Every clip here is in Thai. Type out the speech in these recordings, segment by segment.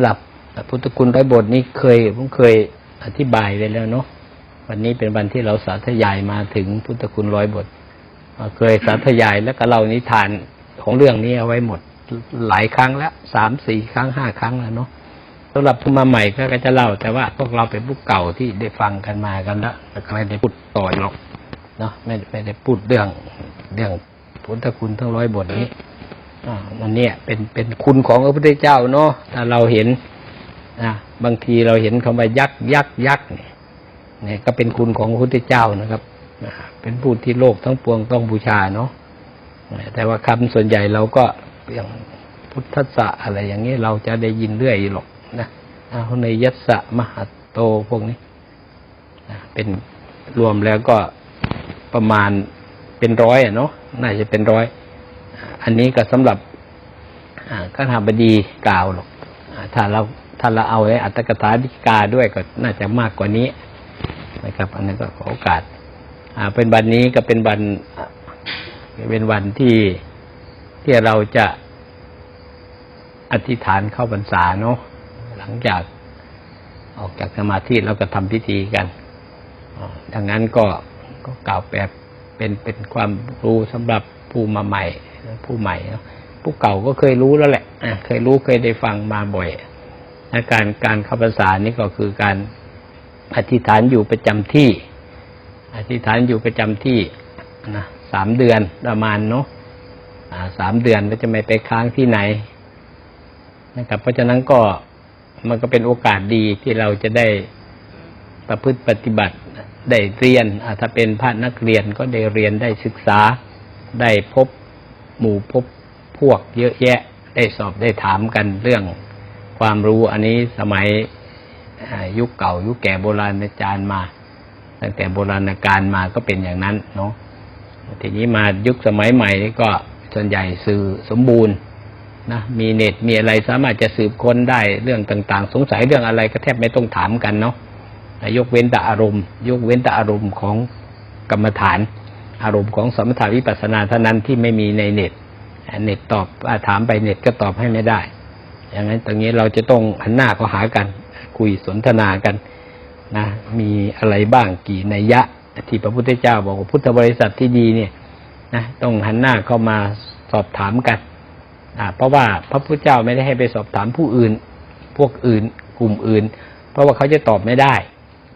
ำหรับพุทธคุณร้อยบทนี้เคยผมเคยอธิบายไปแล้วเนาะวันนี้เป็นวันที่เราสาธยายมาถึงพุทธคุณร้อยบทเคยสาธยายแล้วก็เล่านิทานของเรื่องนี้เอาไว้หมดหลายครั้งแล้วสามสี่ครั้งห้าครั้งแล้วเนาะสำหรับผู้มาใหม่ก็จะเล่า แต่ว่าพวกเราเป็นผู้เก่าที่ได้ฟังกันมากันแล้วแล้วก็ไม่ได้พูดต่อหรอกเนาะไม่ไม่ได้พูดเรื่องเรื่องพุทธคุณทั้งร้อยบทนี้ อ่ามันเนี่ยเป็นเป็นคุณของพระพุทธเจ้าเนาะถ้าเราเห็นนะบางทีเราเห็นคำว่ายักษ์ยักษ์ยักษ์เนี่ยก็เป็นคุณของพระพุทธเจ้านะครับเป็นผู้ที่โลกทั้งปวงต้องบูชาเนาะแต่ว่าคำส่วนใหญ่เราก็อย่างพุทธะอะไรอย่างนี้เราจะได้ยินเรื่อยหรอกนะเอาในยัสสะมหัตโตพวกนี้นะเป็นรวมแล้วก็ประมาณเป็นร้อยอะเนาะน่าจะเป็นร้อย อันนี้ก็สำหรับข้าราบดีกล่าวหรอกถ้าเราถ้าเราเอาไอ้อัตถกถาธิกาด้วยก็น่าจะมากกว่านี้นะครับ อันนั้นก็ขอโอกาสเป็นวันนี้ก็เป็นวันเป็นวันที่ที่เราจะอธิษฐานเข้าพรรษาเนาะหลังจากออกจากสมาธิเราก็ทำพิธีกันดังนั้นก็ก็กล่าวแบบเป็นเป็นความรู้สำหรับผู้มาใหม่ ผู้ใหม่เนอะผู้เก่าก็เคยรู้แล้วแหละอะเคยรู้เคยได้ฟังมาบ่อยและการการเข้าภาษานี่ก็คือการอธิษฐานอยู่ประจำที่ อธิษฐานอยู่ประจำที่นะสามเดือนประมาณเนาะสามเดือนแล้วจะไม่ไปค้างที่ไหนนะครับ เพราะฉะนั้นก็มันก็เป็นโอกาสดีที่เราจะได้ประพฤติปฏิบัติได้เรียนถ้าเป็นพระนักเรียนก็ได้เรียนได้ศึกษาได้พบ หมู่พบพวกเยอะแยะได้สอบได้ถามกันเรื่องความรู้อันนี้สมัยยุคเก่า ยุคแก่โบราณอาจารย์มา ตั้งแต่โบราณกาลมาก็เป็นอย่างนั้นเนาะทีนี้มายุคสมัยใหม่นี่ก็ส่วนใหญ่สื่อสมบูรณ์นะมีเน็ตมีอะไรสามารถจะสืบค้นได้เรื่องต่าง ๆ สงสัยเรื่องอะไรก็แทบไม่ต้องถามกันเนาะยกเว้นแต่อารมณ์ ยกเว้นแต่อารมณ์ของกรรมฐาน อารมณ์ของสมถาวิปัสสนาเท่านั้นที่ไม่มีในเน็ตเน็ตตอบถามไปเน็ตก็ตอบให้ไม่ได้ อย่างนั้นตรงนี้เราจะต้องหันหน้าเข้าหากัน คุยสนทนากันนะมีอะไรบ้างกี่นัยยะ ที่พระพุทธเจ้าบอกว่าพุทธบริษัทที่ดีเนี่ยนะต้องหันหน้าเข้ามาสอบถามกันอ่าเพราะว่าพระพุทธเจ้าไม่ได้ให้ไปสอบถามผู้อื่น พวกอื่น กลุ่มอื่น เพราะว่าเขาจะตอบไม่ได้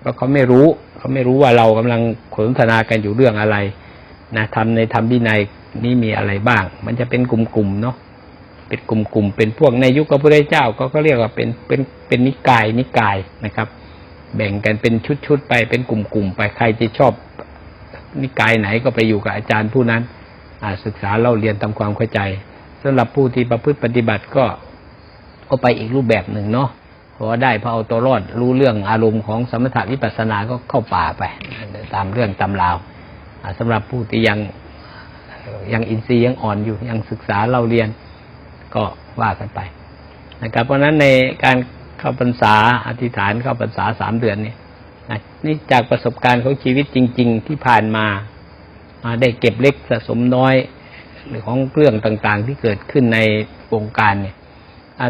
เพราะเขาไม่รู้ เขาไม่รู้ว่าเรากำลังสนทนากันอยู่เรื่องอะไร นะทำในธรรมวินัยนี้มีอะไรบ้าง มันจะเป็นกลุ่มๆเนาะเป็นกลุ่มๆเป็นพวกในยุคพระพุทธเจ้าก็ก็เรียกว่าเป็นเป็นเป็นนิกายนิกายนะครับ แบ่งกันเป็นชุดๆไปเป็นกลุ่มๆไปใครจะชอบนิกายไหนก็ไปอยู่กับอาจารย์ผู้นั้นศึกษาเล่าเรียนทำความเข้าใจสำหรับผู้ที่ประพฤติปฏิบัติก็ก็ไปอีกรูปแบบหนึ่งเนาะพอได้พอเอาตัวรอดรู้เรื่องอารมณ์ของสมถะวิปัสสนาก็เข้าป่าไป ตามเรื่องตำราว สำหรับผู้ที่ยังยังอินทรีย์ยังอ่อนอยู่ยังศึกษาเราเรียนก็ว่ากันไปนะครับ เพราะฉะนั้นในการเข้าพรรษาอธิษฐานเข้าพรรษาสามเดือนเนี่ยนะนี่จากประสบการณ์ของชีวิตจริง ๆ ที่ผ่านมาอ่าได้เก็บเล็กสะสมน้อย หรือของเรื่องต่างๆ ที่เกิดขึ้นในวงการเนี่ย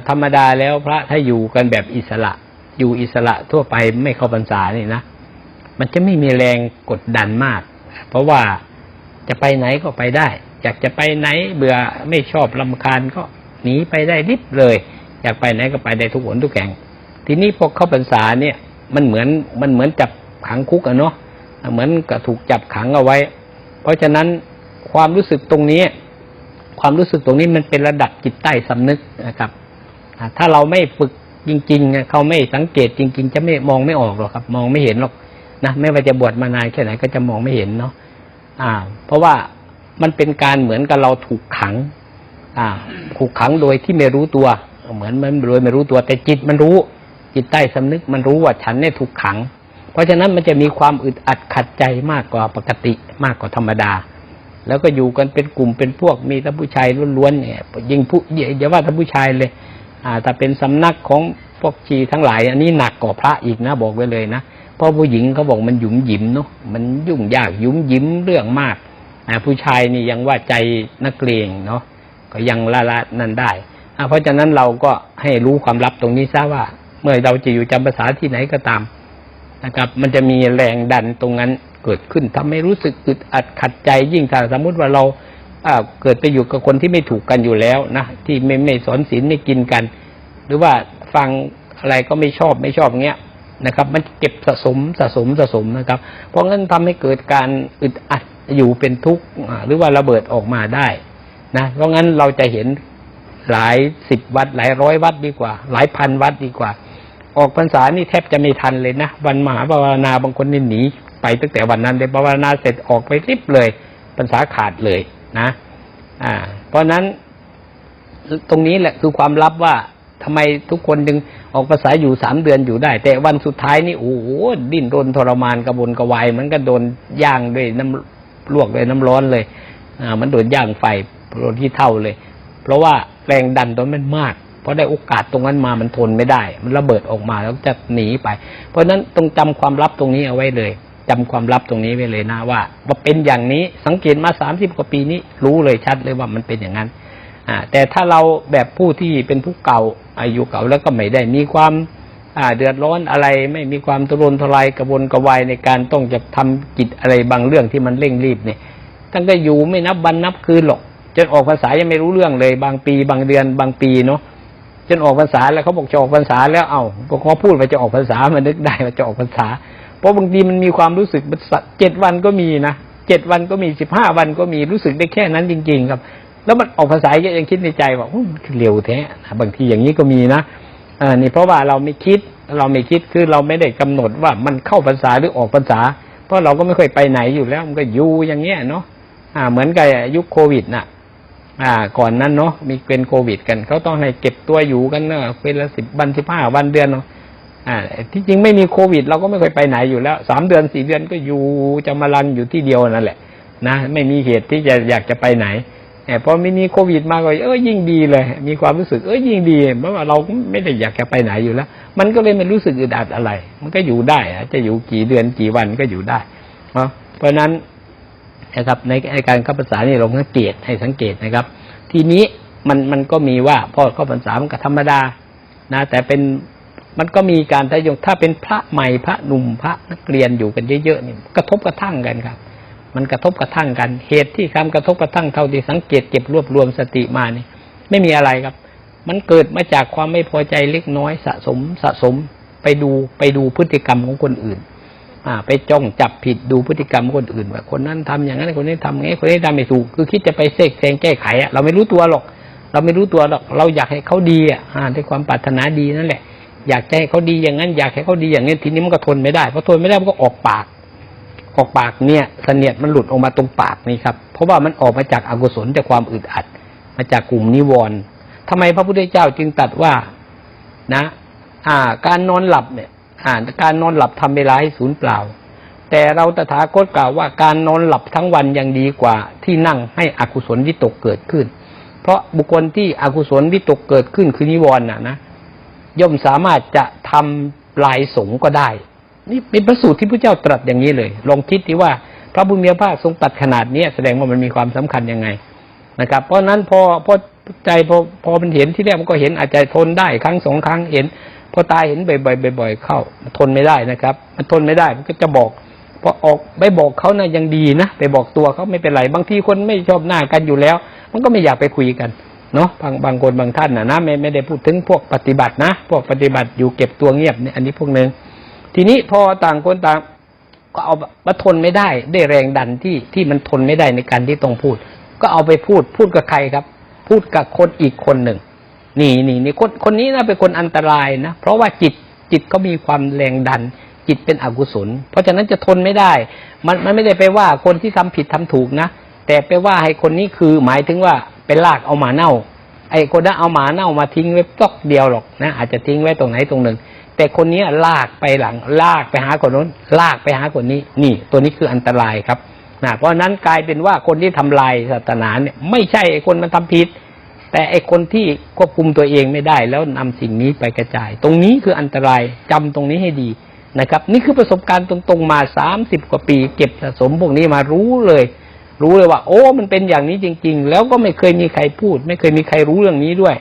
ธรรมดาแล้วพระถ้าอยู่กันแบบอิสระ อยู่อิสระทั่วไปไม่เข้าพรรษานี่นะมันจะไม่มีแรงกดดันมาก เพราะว่าจะไปไหนก็ไปได้ อยากจะไปไหนเบื่อไม่ชอบลำคาญก็หนีไปได้ริบเลย อยากไปไหนก็ไปได้ทุกหนทุกแห่ง ทีนี้พอเข้าพรรษาเนี่ยมันเหมือนมันเหมือนจับขังคุกอะเนาะเหมือนกับถูกจับขังเอาไว้ เพราะฉะนั้นความรู้สึกตรงนี้ ความรู้สึกตรงนี้มันเป็นระดับจิตใต้สำนึกนะครับ ถ้าเราไม่ฝึกจริงๆเขาไม่สังเกตจริง ๆ จะไม่มองไม่ออกหรอกครับ มองไม่เห็นหรอก นะไม่ว่าจะบวชมานานแค่ไหนก็จะมองไม่เห็นเนาะอ่า เพราะว่ามันเป็นการเหมือนกับเราถูกขัง อ่า ถูกขังโดยที่ไม่รู้ตัว เหมือนมันโดยไม่รู้ตัว แต่จิตมันรู้ จิตใต้สำนึกมันรู้ว่าฉันเนี่ยถูกขัง เพราะฉะนั้นมันจะมีความอึดอัดขัดใจมากกว่าปกติมากกว่าธรรมดา แล้วก็อยู่กันเป็นกลุ่มเป็นพวกมีแต่ผู้ชายล้วนๆเนี่ยยิงผู้อย่าว่าแต่ผู้ชายเลย อ่าถ้าเป็นสำนักของพวกชีทั้งหลาย อันนี้หนักกว่าพระอีกนะบอกไว้เลยนะ เพราะผู้หญิงเขาบอกมันหยุมหยิมเนาะมันยุ่งยากหยุมหยิมเรื่องมากอผู้ชายนี่ยังว่าใจนักเลงเนาะก็ยังละละนั่นได้อเพราะฉะนั้นเราก็ให้รู้ความลับตรงนี้ซะว่า เมื่อเราจะอยู่จำภาษาที่ไหนก็ตามนะครับ มันจะมีแรงดันตรงนั้นเกิดขึ้นทำให้รู้สึกอึดอัดขัดใจยิ่งถ้าสมมุติว่าเราอ่าเกิดไปอยู่กับคนที่ไม่ถูกกันอยู่แล้วนะที่ไม่ไม่สอนศีลไม่กินกัน หรือว่าฟังอะไรก็ไม่ชอบไม่ชอบเงี้ย นะครับ มันเก็บสะสมสะสมสะสมนะครับ เพราะงั้นทำให้เกิดการอึดอัดอยู่เป็นทุกข์หรือว่าระเบิดออกมาได้นะเพราะงั้นเราจะเห็นหลายสิบวัด หลายร้อยวัดดีกว่า หลายพันวัดดีกว่า ออกพรรษานี่แทบจะไม่ทันเลยนะวันมหาภาวนาบางคนนี่หนีไปตั้งแต่วันนั้นเลยภาวนาเสร็จออกไปรีบเลยพรรษาขาดเลยนะอ่า เพราะฉะนั้นตรงนี้แหละคือความลับว่าทำไมทุกคนดึง ออกภาษาอยู่สามเดือนอยู่ได้ แต่วันสุดท้ายนี่โอ้โหดิ้นรนทรมานกระวนกระวายมันก็โดนย่างด้วยน้ำลวกด้วยน้ำร้อนเลยอ่ามันโดนย่างไฟโดนที่เท่าเลย เพราะว่าแรงดันตรงนั้นมากเพราะได้โอกาสตรงนั้นมามันทนไม่ได้ มันระเบิดออกมาแล้วจะหนีไป เพราะฉะนั้นต้องจำความลับตรงนี้เอาไว้เลยจำความลับตรงนี้ไว้เลยนะว่าว่าเป็นอย่างนี้สังเกตมาสามสิบกว่าปีนี้ รู้เลยชัดเลยว่ามันเป็นอย่างนั้นอ่าแต่ถ้าเราแบบผู้ที่เป็นผู้เก่า อายุเก่าแล้วก็ไม่ได้มีความเดือดร้อนอะไร ไม่มีความทุรนทุรายกระวนกระวายในการต้องจะทำกิจอะไรบางเรื่องที่มันเร่งรีบเนี่ยท่านก็อยู่ไม่นับวันนับคืนหรอกจนออกภาษายังไม่รู้เรื่องเลย บางปี บางเดือนบางปีเนาะจนออกภาษาแล้วเขาบอกจะออกภาษาแล้วเอาพอเขาพูดว่าจะออกภาษามันนึกได้ว่าจะออกภาษา เพราะบางทีมันมีความรู้สึกมันสักเจ็ดวันก็มีนะเจ็ดวันก็มีสิบห้าวันก็มีรู้สึกได้แค่นั้นจริง ๆ ครับ แล้วมันออกภาษาก็ยังคิดในใจว่ามันเร็วแท้บางทีอย่างนี้ก็มีนะออนี่เพราะว่าเราไม่คิดเราไม่คิดคือเราไม่ได้กำหนดว่ามันเข้าภาษาหรือออกภาษา เพราะเราก็ไม่เคยไปไหนอยู่แล้ว มันก็อยู่อย่างเงี้ยเนาะอ่า เหมือนกับยุคโควิดน่ะ อ่า ก่อนนั้นเนาะมีเป็นโควิด กันเขาต้องให้เก็บตัวอยู่กันเนาะเป็นละสิบวันสิบห้าวันเดือนเนาะอ่า ที่จริงไม่มีโควิด เราก็ไม่เคยไปไหนอยู่แล้วสามเดือนสี่เดือนก็อยู่จะมารันอยู่ที่เดียวนั่นแหละ นะไม่มีเหตุที่จะอยากจะไปไหน พอม่มีโควิดมาก็เออยิ่งดีเลย มีความรู้สึกเออยิ่งดีเพราะว่าเราไม่ได้อยากจะไปไหนอยู่แล้ว มันก็เลยไม่รู้สึกอึดอัดอะไร มันก็อยู่ได้จะอยู่กี่เดือนกี่วันก็อยู่ได้เพราะฉะนั้นนะครับในในการเข้าภาษานี่เราสังเกตให้สังเกตนะครับ ทีนี้มันมันก็มีว่าพอเข้าภาษามันก็ธรรมดานะ แต่เป็นมันก็มีการทยงถ้าเป็นพระใหม่พระหนุ่มพระนักเรียนอยู่กันเยอะๆนี่กระทบกระทั่งกันครับ มันกระทบกระทั่งกัน เหตุที่คำกระทบกระทั่งเท่าที่สังเกตเก็บรวบรวมสติมานี่ไม่มีอะไรครับ มันเกิดมาจากความไม่พอใจเล็กน้อยสะสมสะสมไปดูไปดูพฤติกรรมของคนอื่น อ่า ไปจ้องจับผิดดูพฤติกรรมคนอื่นว่าคนนั้นทำอย่างนั้นคนนี้ทำอย่างนี้คนนี้ทำไม่ถูก คือคิดจะไปเสกแซงแก้ไขอะเราไม่รู้ตัวหรอก เราไม่รู้ตัวหรอก เราอยากให้เขาดีอะด้วยความปรารถนาดีนั่นแหละ อยากให้เขาดีอย่างนั้น อยากให้เขาดีอย่างนี้ทีนี้มันก็ทนไม่ได้พอทนไม่ได้มันก็ออกปาก ออกปากเนี่ยเสนียดมันหลุดออกมาตรงปากนี่ครับเพราะว่ามันออกมาจากอากุศลจากความอึดอัด มาจากกลุ่มนิวรณ์ทำไมพระพุทธเจ้าจึงตรัสว่านะ อ่า การนอนหลับเนี่ย อ่า การนอนหลับทำเวลาให้สูญเปล่า แต่เราตถาคตกล่าวว่าการนอนหลับทั้งวันยังดีกว่าที่นั่งให้อกุศลวิตกเกิดขึ้น เพราะบุคคลที่อกุศลวิตกเกิดขึ้นคือนิวรณ์น่ะนะย่อมสามารถจะทำลายสงก็ได้ นี่เป็นพระสูตรที่พระเจ้าตรัสอย่างนี้เลย ลองคิดดีว่า พระบุญมีพระภาคทรงตัดขนาดเนี้ยแสดงว่ามันมีความสำคัญยังไงนะครับ เพราะนั้นพอพอใจพอพอมันเห็นที่แรกมันก็เห็นอาจจะทนได้ครั้งสองครั้งเห็น พอตายเห็นบ่อยๆบ่อยๆเข้า ทนไม่ได้นะครับ มันทนไม่ได้มันก็จะบอกพอออกไปบอกเขานะยังดีนะไปบอกตัวเขาไม่เป็นไรบางทีคนไม่ชอบหน้ากันอยู่แล้ว มันก็ไม่อยากไปคุยกันเนาะบางบางคนบางท่านนะนะไม่ไม่ได้พูดถึงพวกปฏิบัตินะ พวกปฏิบัติอยู่เก็บตัวเงียบเนี่ยอันนี้พวกหนึ่ง ทีนี้พอต่างคนต่าง ก็เอามาทนไม่ได้ได้แรงดันที่ที่มันทนไม่ได้ในการที่ต้องพูด ก็เอาไปพูดพูดกับใครครับ พูดกับคนอีกคนหนึ่งนี่นี่นี่คนคนนี้นะเป็นคนอันตรายนะ เพราะว่าจิตจิตก็มีความแรงดัน จิตเป็นอกุศล เพราะฉะนั้นจะทนไม่ได้ มันมันไม่ได้ไปว่าคนที่ทำผิดทำถูกนะแต่ไปว่าให้คนนี้คือหมายถึงว่าไปลากเอาหมาเน่า ไอ้คนนั้นเอาหมาเน่ามาทิ้งไว้ตอกเดียวหรอกนะอาจจะทิ้งไว้ตรงไหนตรงหนึ่ง แต่คนนี้ลากไปหลัง ลากไปหาคนนู้น ลากไปหาคนนี้ นี่ ตัวนี้คืออันตรายครับนะเพราะนั้นกลายเป็นว่าคนที่ทำลายศาสนาเนี่ยไม่ใช่ไอ้คนมันทำผิด แต่ไอ้คนที่ควบคุมตัวเองไม่ได้ แล้วนำสิ่งนี้ไปกระจาย ตรงนี้คืออันตรายจำตรงนี้ให้ดีนะครับ นี่คือประสบการณ์ตรงๆมาสามสิบกว่าปี เก็บสะสมพวกนี้มารู้เลย รู้เลยว่า โอ้มันเป็นอย่างนี้จริง ๆ แล้วก็ไม่เคยมีใครพูด ไม่เคยมีใครรู้เรื่องนี้ด้วย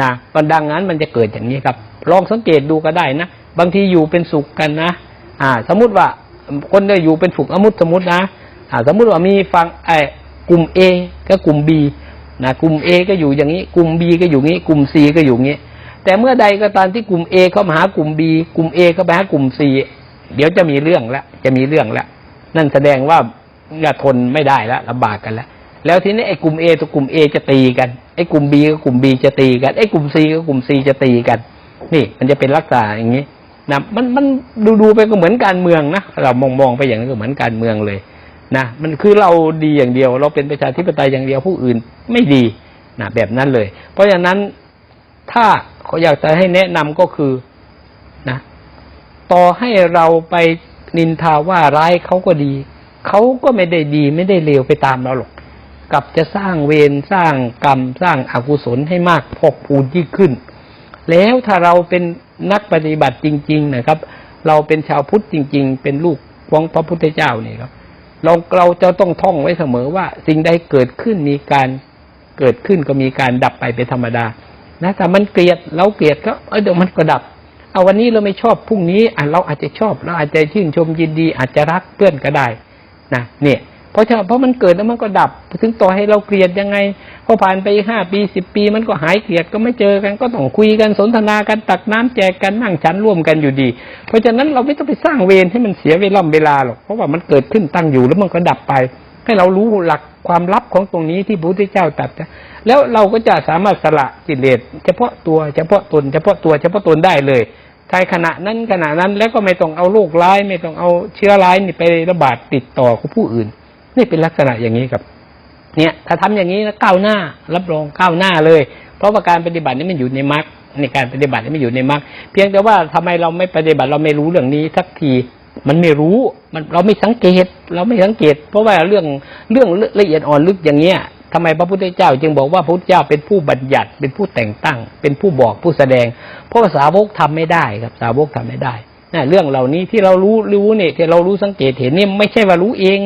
นะดังนั้นมันจะเกิดอย่างนี้ครับ ลองสังเกตดูก็ได้นะ บางทีอยู่เป็นสุขกันนะ อ่า สมมุติว่าคนได้อยู่เป็นสุขสมมติสมมตินะ อ่า สมมุติว่ามีฟังไอ้กลุ่ม A กับกลุ่ม B นะกลุ่ม A ก็อยู่อย่างนี้ กลุ่ม B ก็อยู่งี้ กลุ่ม C ก็อยู่งี้ แต่เมื่อใดก็ตามที่กลุ่ม A เข้ามาหากลุ่ม B กลุ่ม A เข้าไปหากลุ่ม C เดี๋ยวจะมีเรื่องแล้วจะมีเรื่องแล้วนั่นแสดงว่าจะทนไม่ได้แล้วลำบากกันแล้วแล้วทีนี้ไอ้กลุ่ม A ตัวกลุ่ม A จะตีกันไอ้กลุ่ม B กับกลุ่ม B จะตีกันไอ้กลุ่ม C กับกลุ่ม C จะตีกัน นี่มันจะเป็นลักษณะอย่างนี้นะมันมันดูดูไปก็เหมือนการเมืองนะเรามองมองไปอย่างนั้นก็เหมือนการเมืองเลยนะมันคือเราดีอย่างเดียว เราเป็นประชาธิปไตยอย่างเดียวผู้อื่นไม่ดีนะแบบนั้นเลย เพราะฉะนั้นถ้าเขาอยากจะให้แนะนำก็คือนะต่อให้เราไปนินทาว่าร้ายเขาก็ดีเขาก็ไม่ได้ดีไม่ได้เลวไปตามเราหรอกกลับจะสร้างเวรสร้างกรรมสร้างอกุศลให้มากพอกพูนยิ่งขึ้น แล้วถ้าเราเป็นนักปฏิบัติจริง ๆ นะครับ เราเป็นชาวพุทธจริง ๆ เป็นลูกของพระพุทธเจ้านี่ครับ เราเราจะต้องท่องไว้เสมอว่า สิ่งใดเกิดขึ้นมีการเกิดขึ้นก็มีการดับไปเป็นธรรมดา นะแต่มันเกลียดเราเกลียดก็เออเดี๋ยวมันก็ดับเอาวันนี้เราไม่ชอบพรุ่งนี้อะเราอาจจะชอบเราอาจจะชื่นชมยินดีอาจจะรักเพื่อนก็ได้นะเนี่ย เพราะฉะนั้นเพราะมันเกิดแล้วมันก็ดับ ถึงต่อให้เราเกลียดยังไงพอผ่านไปห้าปีสิบปีมันก็หายเกลียดก็ไม่เจอกันก็ต้องคุยกันสนทนากันตักน้ำแจกกันนั่งฉันร่วมกันอยู่ดี เพราะฉะนั้นเราไม่ต้องไปสร้างเวรให้มันเสียเวลาเวลาหรอกเพราะว่ามันเกิดขึ้นตั้งอยู่แล้วมันก็ดับไป ให้เรารู้หลักความลับของตรงนี้ที่พระพุทธเจ้าตรัสแล้วเราก็จะสามารถสละกิเลสเฉพาะตัวเฉพาะตน เฉพาะตัวเฉพาะตนได้เลยในขณะนั้นขณะนั้นแล้วก็ไม่ต้องเอาโรคร้ายไม่ต้องเอาเชื้อร้ายนี่ไประบาดติดต่อกับผู้อื่น นี่เป็นลักษณะอย่างนี้ครับ เนี่ยถ้าทำอย่างนี้นะก้าวหน้า รับรองก้าวหน้าเลย เพราะว่าการปฏิบัตินี่มันอยู่ในมรรคในการปฏิบัตินี่มันอยู่ในมรรคเพียงแต่ว่าทำไมเราไม่ปฏิบัติเราไม่รู้เรื่องนี้สักทีมันไม่รู้มันเราไม่สังเกต เราไม่สังเกต เพราะว่าเรื่องเรื่องละเอียดอ่อนลึกอย่างเนี้ยทำไมพระพุทธเจ้า จึงบอกว่าพระพุทธเจ้าเป็นผู้บัญญัติเป็นผู้แต่งตั้ง เป็นผู้บอกผู้แสดงเพราะว่าสาวกทำไม่ได้ครับสาวกทำไม่ได้ นะเรื่องเหล่านี้ที่เรารู้รู้เนี่ยที่เรารู้สังเกตเห็นนี่ไม่ใช่ว่ารู้เอง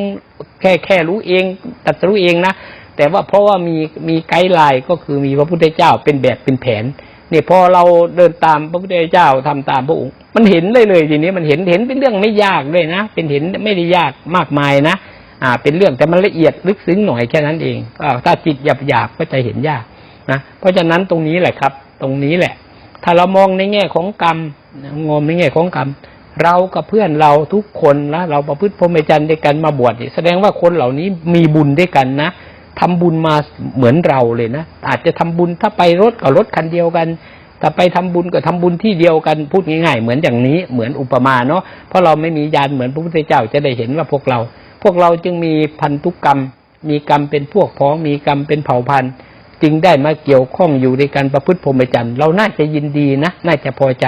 แค่แค่รู้เองตัดรู้เองนะแต่ว่าเพราะว่ามีมีไกด์ไลน์ก็คือมีพระพุทธเจ้าเป็นแบบเป็นแผนเนี่ยพอเราเดินตามพระพุทธเจ้าทำตามพระองค์ มันเห็นเลยเลยทีนี้มันเห็นเห็นเป็นเรื่องไม่ยากเลยนะ เป็นเห็นไม่ได้ยากมากมายนะอ่า เป็นเรื่องแต่มันละเอียดลึกซึ้งหน่อยแค่นั้นเองอถ้าจิตหยาบหยาบๆก็จะเห็นยากนะเพราะฉะนั้นตรงนี้แหละครับ ตรงนี้แหละ ถ้าเรามองในแง่ของกรรม งมในแง่ของกรรม เรากับเพื่อนเราทุกคนนะเราประพฤติพรหมจรรย์ด้วยกันมาบวชนี่แสดงว่าคนเหล่านี้มีบุญด้วยกันนะทำบุญมาเหมือนเราเลยนะอาจจะทำบุญถ้าไปรถกับรถคันเดียวกันถ้าไปทำบุญก็ทำบุญที่เดียวกันพูดง่ายๆ เหมือนอย่างนี้เหมือนอุปมาเนาะเพราะเราไม่มียานเหมือนพระพุทธเจ้าจะได้เห็นว่าพวกเรา พวกเราจึงมีพันธุกรรม มีกรรมเป็นพวกพ้องมีกรรมเป็นเผ่าพันธุ์ จึงได้มาเกี่ยวข้องอยู่ในการประพฤติพรหมจรรย์เราน่าจะยินดีนะ น่าจะพอใจ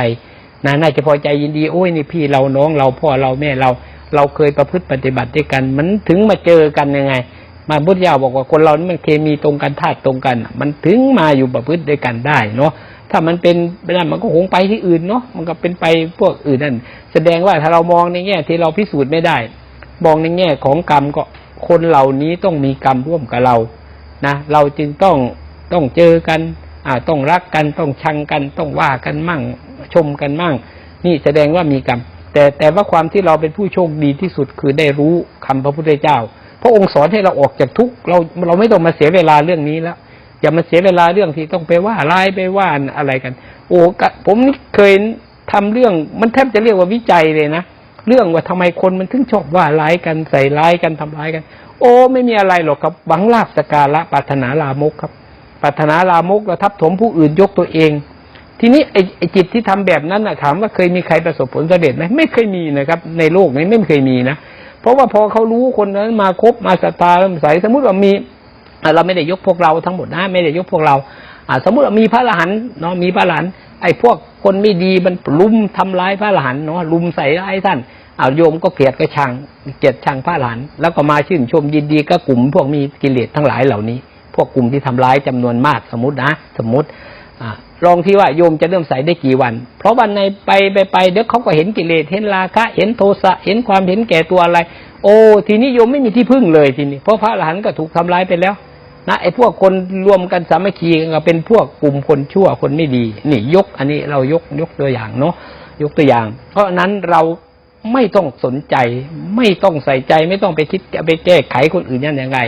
นะน่าจะพอใจยินดีโอ้ยนี่พี่เราน้องเราพ่อเราแม่เรา เราเคยประพฤติปฏิบัติด้วยกัน มันถึงมาเจอกันยังไง มาพุทธเจ้าบอกว่าคนเรานี่มันเคมีตรงกันธาตุตรงกัน มันถึงมาอยู่ประพฤติด้วยกันได้เนาะถ้ามันเป็นไปได้มันก็คงไปที่อื่นเนาะมันก็เป็นไปพวกอื่นนั่นแสดงว่าถ้าเรามองในแง่ที่เราพิสูจน์ไม่ได้ มองในแง่ของกรรมก็คนเหล่านี้ต้องมีกรรมร่วมกับเรานะเราจึงต้องต้องเจอกันอ่าต้องรักกันต้องชังกันต้องว่ากันมั่ง ชมกันมั่ง นี่แสดงว่ามีกรรม แต่แต่ว่าความที่เราเป็นผู้โชคดีที่สุดคือได้รู้คำพระพุทธเจ้า พระองค์สอนให้เราออกจากทุกเราเราไม่ต้องมาเสียเวลาเรื่องนี้แล้วอย่ามาเสียเวลาเรื่องที่ต้องไปว่าร้ายไปว่าอะไรกัน โอ้ผมนี่เคยทำเรื่องมันแทบจะเรียกว่าวิจัยเลยนะเรื่องว่าทำไมคนมันถึงชอบว่าร้ายกันใส่ร้ายกันทำร้ายกัน โอ้ไม่มีอะไรหรอกครับหวังลาบสกการะปรารถนาลามกครับปรารถนาลามกแล้วทับถมผู้อื่นยกตัวเอง ทีนี้ไอ้ไอจิตที่ทำแบบนั้นนะถามว่าเคยมีใครประสบผลสำเร็จไหมไม่เคยมีนะครับ ในโลกนี้ไม่เคยมีนะเพราะว่าพอเขารู้คนนั้นมาคบมาศรัทธาเริ่มใสสมมุติว่ามีเราไม่ได้ยกพวกเราทั้งหมดนะไม่ได้ยกพวกเราอ่าสมมุติว่ามีพระอรหันต์เนาะมีพระอรหันต์ไอ้พวกคนไม่ดีมันลุมทำร้ายพระอรหันต์เนาะลุมใส่ร้ายท่านอาโยมก็เกลียดก็ชังเกลียดชังพระอรหันแล้วก็มาชื่นชมยินดีกับกลุ่มพวกมีกิเลสทั้งหลายเหล่านี้ พวกกลุ่มที่ทำร้ายจำนวนมากสมมตินะ สมมติอ่า ลองที่ว่าโยมจะเริ่มใส่ได้กี่วัน เพราะวันในไปไปไปเดี๋ยวเขาก็เห็นกิเลสเห็นราคะ เห็นโทสะเห็นความเห็นแก่ตัวอะไร โอ้ทีนี้โยมไม่มีที่พึ่งเลยทีนี้เพราะพระอรหันต์ก็ถูกทำร้ายไปแล้วนะไอ้พวกคนรวมกันสามัคคีก็เป็นพวกกลุ่มคนชั่วคนไม่ดี นี่ยกอันนี้เรายกยกตัวอย่างเนาะยกตัวอย่าง เพราะนั้นเราไม่ต้องสนใจ ไม่ต้องใส่ใจไม่ต้องไปคิดไปแก้ไขคนอื่นยังยังไง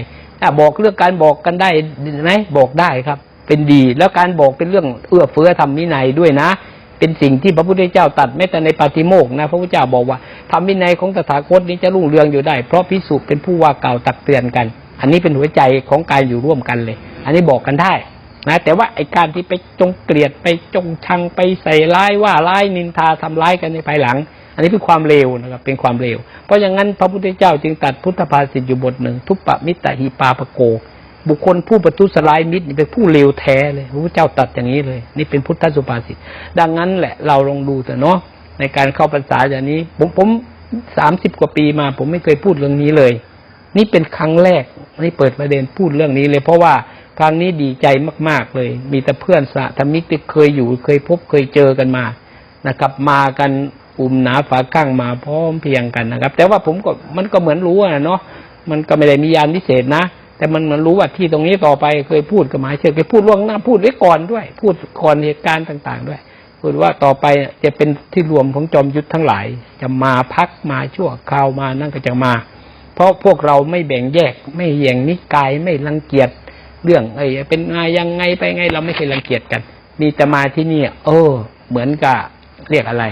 บอกเรื่องการบอกกันได้ไหมบอกได้ครับ เป็นดี แล้วการบอกเป็นเรื่องเอื้อเฟื้อทำวินัยด้วยนะ เป็นสิ่งที่พระพุทธเจ้าตัดแม้แต่ในปาติโมกนะ พระพุทธเจ้าบอกว่าทำวินัยของตถาคตนี้จะรุ่งเรืองอยู่ได้ เพราะพิสุเป็นผู้ว่ากล่าวตักเตือนกัน อันนี้เป็นหัวใจของการอยู่ร่วมกันเลย อันนี้บอกกันได้นะแต่ว่าไอการที่ไปจงเกลียดไปจงชังไปใส่ร้ายว่าร้ายนินทาทำร้ายกันในภายหลัง อันนี้เป็นความเลวนะครับเป็นความเลวเพราะอย่างนั้นพระพุทธเจ้าจึงตัดพุทธภาษิตอยู่บทหนึ่งทุปปะมิตรหิปาปโก บุคคลผู้ประทุษร้ายมิตรนี่เป็นผู้เลวแท้เลยพระเจ้าตัดอย่างนี้เลย นี่เป็นพุทธสุภาษิตดังนั้นแหละเราลองดูเถอะเนาะในการเข้าพรรษาอย่างนี้ ผมผมสามสิบกว่าปีมา ผมไม่เคยพูดเรื่องนี้เลย นี่เป็นครั้งแรกนี่เปิดประเด็นพูดเรื่องนี้เลย เพราะว่าครั้งนี้ดีใจมากๆเลย มีแต่เพื่อนสะธมิกที่เคยอยู่เคยพบเคยเจอกันมานะครับ มากันอุ่มหนาฝาข้างมาพร้อมเพียงกันนะครับ แต่ว่าผมก็มันก็เหมือนรู้อะเนาะมันก็ไม่ได้มียานพิเศษนะ แต่มันมันรู้ว่าที่ตรงนี้ต่อไปเคยพูดกับหมายเชื่อเคยพูดล่วงหน้าพูดไว้ก่อนด้วย พูดก่อนเหตุการณ์ต่าง ๆ ด้วยพูดว่าต่อไปจะเป็นที่รวมของจอมยุทธทั้งหลาย จะมาพักมาชั่วคราวมานั่นก็จะมา เพราะพวกเราไม่แบ่งแยกไม่แย่งนิกายไม่รังเกียจเรื่องไอ้เป็นไงยังไงไปไงเราไม่เคยรังเกียจกัน มีแต่มาที่นี่เออ เหมือนกับเรียกอะไร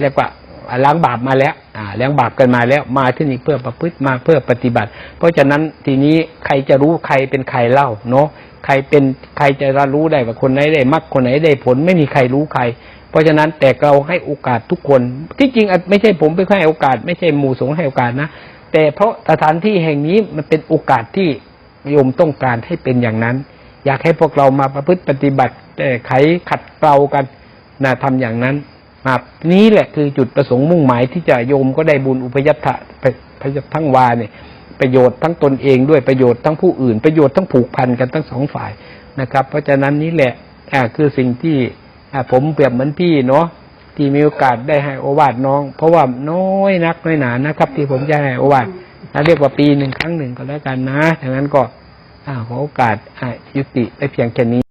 เรียกว่า ล้างบาปมาแล้วอ่าล้างบาปกันมาแล้วมาที่นี่เพื่อประพฤติมาเพื่อปฏิบัติ เพราะฉะนั้นทีนี้ใครจะรู้ใครเป็นใครเล่าเนาะใครเป็นใครจะรู้ได้ว่าคนไหนได้มรรคคนไหนได้ผลไม่มีใครรู้ใคร เพราะฉะนั้นแต่เราให้โอกาสทุกคน ที่จริงไม่ใช่ผมไปให้โอกาส ไม่ใช่หมู่สงฆ์ให้โอกาสนะแต่เพราะสถานที่แห่งนี้มันเป็นโอกาสที่โยมต้องการให้เป็นอย่างนั้น อยากให้พวกเรามาประพฤติปฏิบัติแก้ไขขัดเกลากันนะทำอย่างนั้น นะครับนี้แหละคือจุดประสงค์มุ่งหมายที่จะโยมก็ได้บุญอุปยัตถะไปพยทั้งวาเนี่ยประโยชน์ทั้งตนเองด้วยประโยชน์ทั้งผู้อื่น ประโยชน์ทั้งผูกพันกันทั้งสองฝ่ายนะครับ เพราะฉะนั้นนี้แหละอ่าคือสิ่งที่อ่ผมเปรียบเหมือนพี่เนาะที่มีโอกาสได้ให้โอวาทน้อง เพราะว่าน้อยนักน้อยหนานะครับ ที่ผมจะให้โอวาทถ้าเรียกว่าปีหนึ่งครั้งหนึ่งก็แล้วกันนะดังนั้นก็อาขอโอกาสอ่ายุติได้เพียงแค่นี้